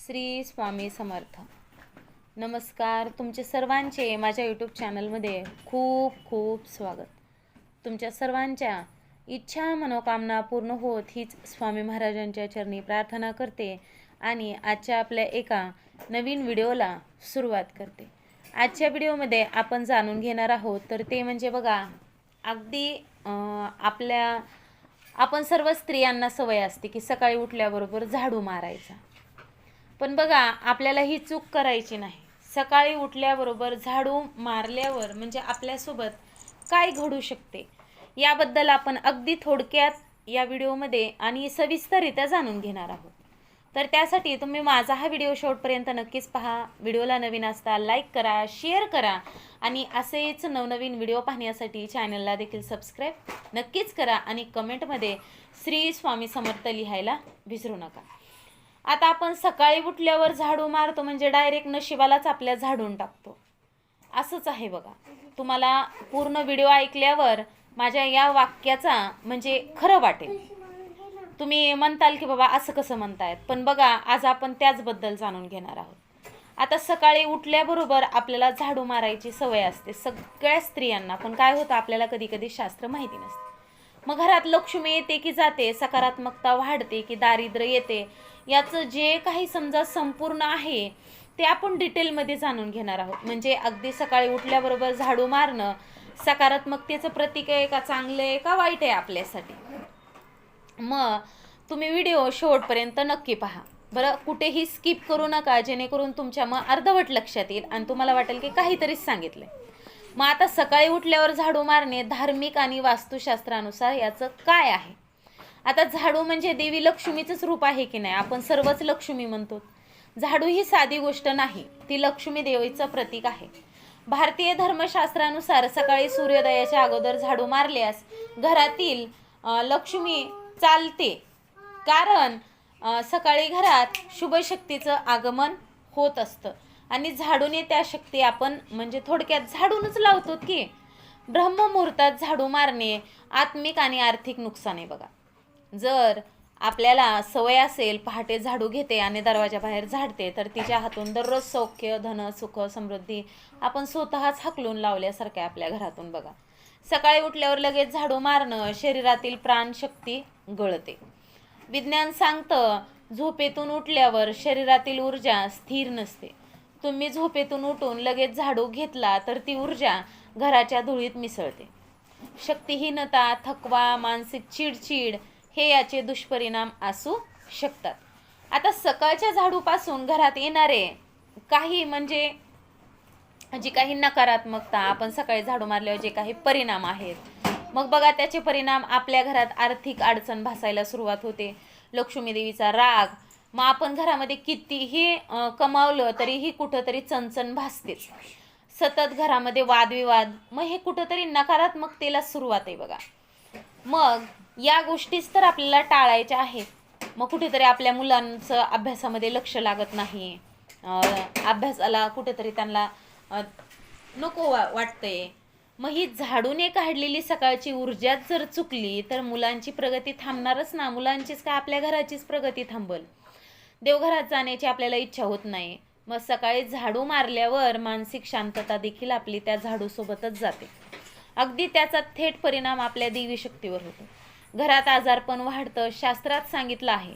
श्री स्वामी समर्थ. नमस्कार तुमचे सर्वांचे माझ्या यूट्यूब चॅनलमध्ये खूप खूप स्वागत. तुमच्या सर्वांच्या इच्छा मनोकामना पूर्ण होत हीच स्वामी महाराजांच्या चरणी प्रार्थना करते आणि आजच्या आपल्या एका नवीन व्हिडिओला सुरुवात करते. आजच्या व्हिडिओमध्ये आपण जाणून घेणार आहोत तर ते म्हणजे बघा अगदी आपल्या आपण सर्व स्त्रियांना सवय असते की सकाळी उठल्याबरोबर झाडू मारायचा. पण बघा आपल्याला ही चूक करायची नाही. सकाळी उठल्याबरोबर झाडू मारल्यावर म्हणजे आपल्यासोबत काय घडू शकते? याबद्दल आपण अगदी थोडक्यात या व्हिडिओमध्ये आणि सविस्तररित्या जाणून घेणार आहोत. तर त्यासाठी तुम्ही माझा हा व्हिडिओ शेवटपर्यंत नक्कीच पहा. व्हिडिओला नवीन असता लाईक करा शेअर करा आणि असेच नवनवीन व्हिडिओ पाहण्यासाठी चॅनलला देखील सबस्क्राईब नक्कीच करा आणि कमेंटमध्ये श्री स्वामी समर्थ लिहायला विसरू नका. आता आपण सकाळी उठल्यावर झाडू मारतो म्हणजे डायरेक्ट नशिबालाच आपल्या झाडून टाकतो. असंच आहे बघा. तुम्हाला पूर्ण व्हिडिओ ऐकल्यावर माझ्या या वाक्याचा म्हणजे खरं वाटेल. तुम्ही म्हणताल की बाबा असं कसं म्हणतायत पण बघा आज आपण त्याचबद्दल जाणून घेणार आहोत. आता सकाळी उठल्याबरोबर आपल्याला झाडू मारायची सवय असते सगळ्या स्त्रियांना. पण काय होतं आपल्याला कधी कधी शास्त्र माहिती नसते. मग घरात लक्ष्मी येते की जाते सकारात्मकता वाढते की दारिद्र्य येते याचं जे काही समजा संपूर्ण आहे ते आपण डिटेलमध्ये जाणून घेणार आहोत. म्हणजे अगदी सकाळी उठल्याबरोबर झाडू मारणं सकारात्मकतेचं प्रतीक आहे का चांगलं आहे का वाईट आहे आपल्यासाठी? मग तुम्ही व्हिडिओ शेवटपर्यंत नक्की पहा. बरं कुठेही स्किप करू नका जेणेकरून तुमच्या मग अर्धवट लक्षात येईल आणि तुम्हाला वाटेल की काहीतरीच सांगितलंय. मग आता सकाळी उठल्यावर झाडू मारणे धार्मिक आणि वास्तुशास्त्रानुसार याचं काय आहे? आता झाडू म्हणजे देवी लक्ष्मीचंच रूप आहे की नाही? आपण सर्वच लक्ष्मी म्हणतो. झाडू ही साधी गोष्ट नाही ती लक्ष्मी देवीचं प्रतीक आहे. भारतीय धर्मशास्त्रानुसार सकाळी सूर्योदयाच्या अगोदर झाडू मारल्यास घरातील लक्ष्मी चालते. कारण सकाळी घरात शुभशक्तीचं आगमन होत असतं. आणि झाडूने त्या शक्ती आपण म्हणजे थोडक्यात झाडूनच लावतो की ब्रह्ममुहूर्तात झाडू मारणे आत्मिक आणि आर्थिक नुकसान आहे बघा. जर आपल्याला सवय असेल पहाटे झाडू घेते आणि दरवाजाबाहेर झाडते तर तिच्या हातून दररोज सौख्य धन सुख समृद्धी आपण स्वतःच हकलून लावल्यासारखं आहे आपल्या घरातून बघा. सकाळी उठल्यावर लगेच झाडू मारणं शरीरातील प्राणशक्ती गळते. विज्ञान सांगतं झोपेतून उठल्यावर शरीरातील ऊर्जा स्थिर नसते. तुम्ही झोपेतून उठून लगेच झाडू घेतला तर ती ऊर्जा घराच्या धुळीत मिसळते. शक्तिहीनता थकवा मानसिक चिडचिड हे याचे दुष्परिणाम असू शकतात. आता सकाळच्या झाडूपासून घरात येणारे काही म्हणजे जी काही नकारात्मकता आपण सकाळी झाडू मारल्यावर जे काही परिणाम आहेत मग बघा त्याचे परिणाम आपल्या घरात आर्थिक अडचण भासायला सुरुवात होते. लक्ष्मी देवीचा राग मग आपण घरामध्ये कितीही कमावलं तरीही कुठंतरी चणचण भासतेच. सतत घरामध्ये वादविवाद. मग हे कुठंतरी नकारात्मकतेला सुरुवात आहे बघा. मग या गोष्टीच तर आपल्याला टाळायच्या आहेत. मग कुठेतरी आपल्या मुलांचं अभ्यासामध्ये लक्ष लागत नाही. अभ्यासाला कुठेतरी त्यांना नको वा वाटतंय. मग ही झाडूने काढलेली सकाळची ऊर्जाच जर चुकली तर मुलांची प्रगती थांबणारच ना. मुलांचीच काय आपल्या घराचीच प्रगती थांबल? देवघरात जाण्याची आपल्याला इच्छा होत नाही. मग सकाळी झाडू मारल्यावर मानसिक शांतता देखील आपली त्या झाडूसोबतच जाते. अगदी त्याचा थेट परिणाम आपल्या देवी शक्तीवर होतो. घरात आजारपण वाढतं शास्त्रात सांगितलं आहे.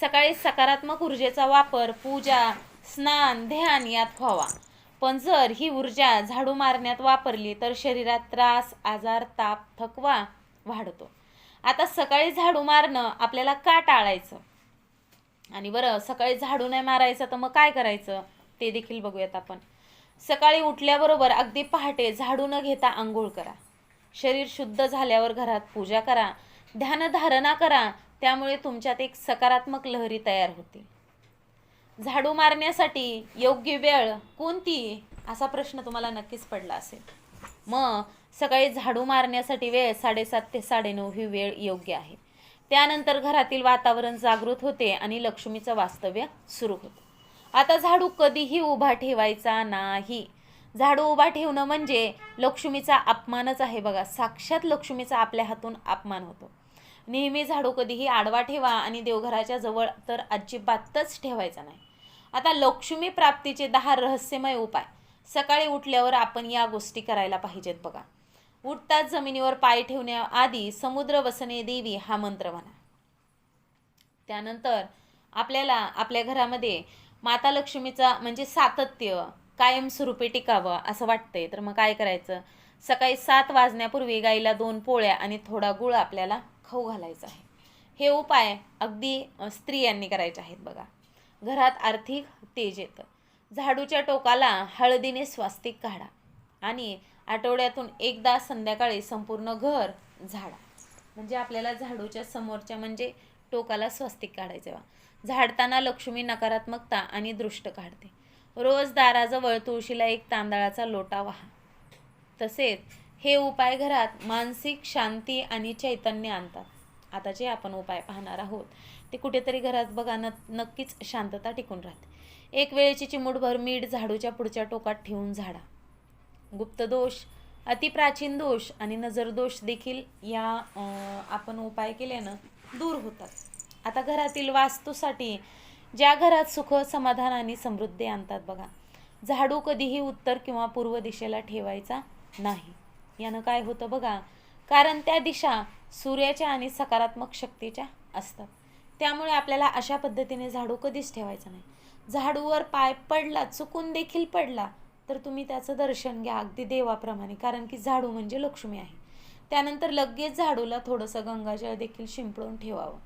सकाळी सकारात्मक ऊर्जेचा वापर पूजा स्नान ध्यान यात व्हावा. पण जर ही ऊर्जा झाडू मारण्यात वापरली तर शरीरात त्रास आजार ताप थकवा वाढतो. आता सकाळी झाडू मारणं आपल्याला का टाळायचं? आणि बरं सकाळी झाडू नाही मारायचं तर मग काय करायचं? ते देखील बघूयात आपण. सकाळी उठल्याबरोबर अगदी पहाटे झाडू न घेता आंघोळ करा. शरीर शुद्ध झाल्यावर घरात पूजा करा. ध्यानधारणा करा. त्यामुळे तुमच्यात एक सकारात्मक लहरी तयार होते. झाडू मारण्यासाठी योग्य वेळ कोणती? असा प्रश्न तुम्हाला नक्कीच पडला असेल. मग सकाळी झाडू मारण्यासाठी वेळ साडेसात ते साडेनऊ ही वेळ योग्य आहे. त्यानंतर घरातील वातावरण जागृत होते आणि लक्ष्मीचं वास्तव्य सुरू होतं. आता झाडू कधीही उभा ठेवायचा नाही. झाडू उभा ठेवणं म्हणजे लक्ष्मीचा अपमानच आहे बघा. साक्षात लक्ष्मीचा आपल्या हातून अपमान होतो. नेहमी झाडू कधीही आडवा ठेवा आणि देवघराच्या जवळ तर अजिबातच ठेवायचा नाही. आता लक्ष्मी प्राप्तीचे दहा रहस्यमय उपाय. सकाळी उठल्यावर आपण या गोष्टी करायला पाहिजेत बघा. उठताच जमिनीवर पाय ठेवण्याआधी समुद्र वसने देवी हा मंत्र म्हणा. त्यानंतर आपल्याला आपल्या घरामध्ये माता लक्ष्मीचा म्हणजे सातत्य कायमस्वरूपी टिकावं असं वाटतंय. तर मग काय करायचं? सकाळी सात वाजण्यापूर्वी गाईला दोन पोळ्या आणि थोडा गुळ आपल्याला खाऊ घालायचा आहे. हे उपाय अगदी स्त्रियांनी करायचे आहेत बघा. घरात आर्थिक तेज येतं. झाडूच्या टोकाला हळदीने स्वास्तिक काढा आणि आठवड्यातून एकदा संध्याकाळी संपूर्ण घर झाडा. म्हणजे आपल्याला झाडूच्या समोरच्या म्हणजे टोकाला स्वस्तिक काढायचे बा झाडताना लक्ष्मी नकारात्मकता आणि दृष्ट काढते. रोज दाराजवळ तुळशीला एक तांदळाचा लोटा व्हा. तसेच हे उपाय घरात मानसिक शांती आणि चैतन्य आणतात. आता जे आपण उपाय पाहणार आहोत ते कुठेतरी घरात बघा न नक्कीच शांतता टिकून राहते. एक वेळेची चिमूटभर मीठ झाडूच्या पुढच्या टोकात ठेवून झाडा. गुप्त दोष अतिप्राचीन दोष आणि नजर दोष देखील या आपण उपाय केल्यानं दूर होतात. आता घरातील वास्तूसाठी ज्या घरात सुख समाधान आणि समृद्धी आणतात बघा झाडू कधीही उत्तर किंवा पूर्व दिशेला ठेवायचा नाही. यानं काय होतं बघा कारण त्या दिशा सूर्याच्या आणि सकारात्मक शक्तीच्या असतात. त्यामुळे आपल्याला अशा पद्धतीने झाडू कधीच ठेवायचा नाही. झाडूवर पाय पडला चुकून देखील पडला तर तुम्ही त्याचं दर्शन घ्या अगदी देवाप्रमाणे कारण की झाडू म्हणजे लक्ष्मी आहे. त्यानंतर लगेच झाडूला थोडंसं गंगाजळ देखील शिंपडून ठेवावं.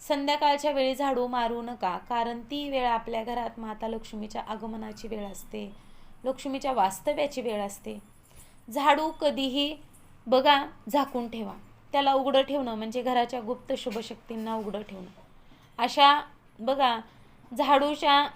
संध्याकाळच्या वेळी झाडू मारू नका कारण ती वेळ आपल्या घरात माता लक्ष्मीच्या आगमनाची वेळ असते लक्ष्मीच्या वास्तव्याची वेळ असते. झाडू कधीही बघा झाकून ठेवा. त्याला उघडं ठेवणं म्हणजे घराच्या गुप्त शुभशक्तींना उघडं ठेवणं. अशा बघा झाडूच्या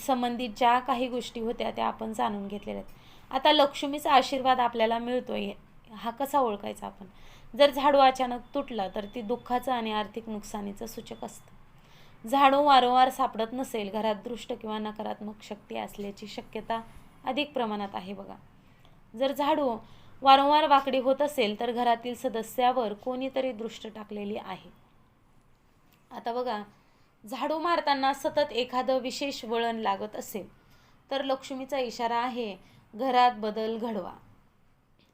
संबंधित ज्या काही गोष्टी होत्या त्या आपण जाणून घेतलेल्या आहेत. आता लक्ष्मीचा आशीर्वाद आपल्याला मिळतो आहे हा कसा ओळखायचा आपण? जर झाडू अचानक तुटला तर ती दुःखाचं आणि आर्थिक नुकसानीचं सूचक असतं. झाडू वारंवार सापडत नसेल घरात दृष्ट किंवा नकारात्मक शक्ती असल्याची शक्यता अधिक प्रमाणात आहे बघा. जर झाडू वारंवार वाकडी होत असेल तर घरातील सदस्यावर कोणीतरी दृष्ट टाकलेली आहे. आता बघा झाडू मारताना सतत एखादं विशेष वळण लागत असेल तर लक्ष्मीचा इशारा आहे घरात बदल घडवा.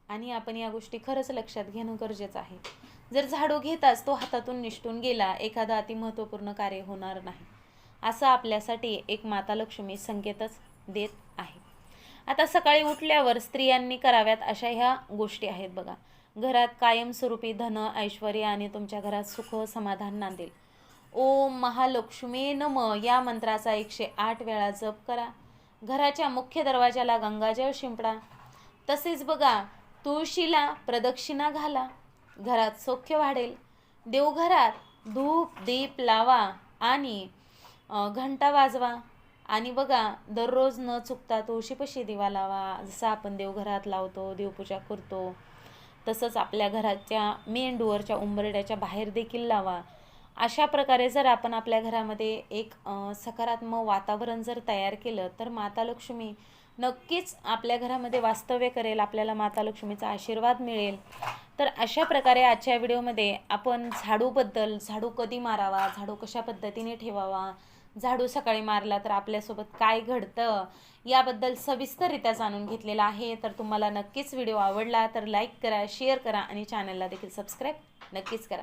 आणि आपण या गोष्टी खरंच लक्षात घेणं गरजेचं आहे. जर झाडू घेताच तो हातातून निष्ठून गेला एखादं अतिमहत्त्वपूर्ण कार्य होणार नाही. असं आपल्यासाठी एक माता लक्ष्मी संकेतच देत आहे. आता सकाळी उठल्यावर स्त्रियांनी कराव्यात अशा ह्या गोष्टी आहेत बघा. घरात कायमस्वरूपी धन ऐश्वर आणि तुमच्या घरात सुख समाधान नांदेल. ओम महालक्ष्मी नम. या मंत्राचा एकशे आठ वेळा जप करा. घराच्या मुख्य दरवाजाला गंगाजळ शिंपडा. तसेच बघा तुळशीला प्रदक्षिणा घाला. घरात सौख्य वाढेल. देवघरात धूप दीप लावा आणि घंटा वाजवा. आणि बघा दररोज न चुकता तुळशीपाशी दिवा लावा. जसं आपण देवघरात लावतो देवपूजा करतो तसंच आपल्या घराच्या मेन डोअरच्या उंबरड्याच्या बाहेर देखील लावा. अशा प्रकारे जर आपण आपल्या घरामध्ये एक सकारात्मक वातावरण जर तयार केलं तर माता लक्ष्मी नक्कीच आपल्या घरामध्ये वास्तव्य करेल आपल्याला माता लक्ष्मीचा आशीर्वाद मिळेल. तर अशा प्रकारे आजच्या व्हिडिओमध्ये आपण झाडूबद्दल झाडू कधी मारावा झाडू कशा पद्धतीने ठेवावा झाडू सकाळी मारला तर आपल्यासोबत काय घडतं याबद्दल सविस्तररित्या जाणून घेतलेलं आहे. तर तुम्हाला नक्कीच व्हिडिओ आवडला तर लाईक करा शेअर करा आणि चॅनलला देखील सबस्क्राईब नक्कीच करा.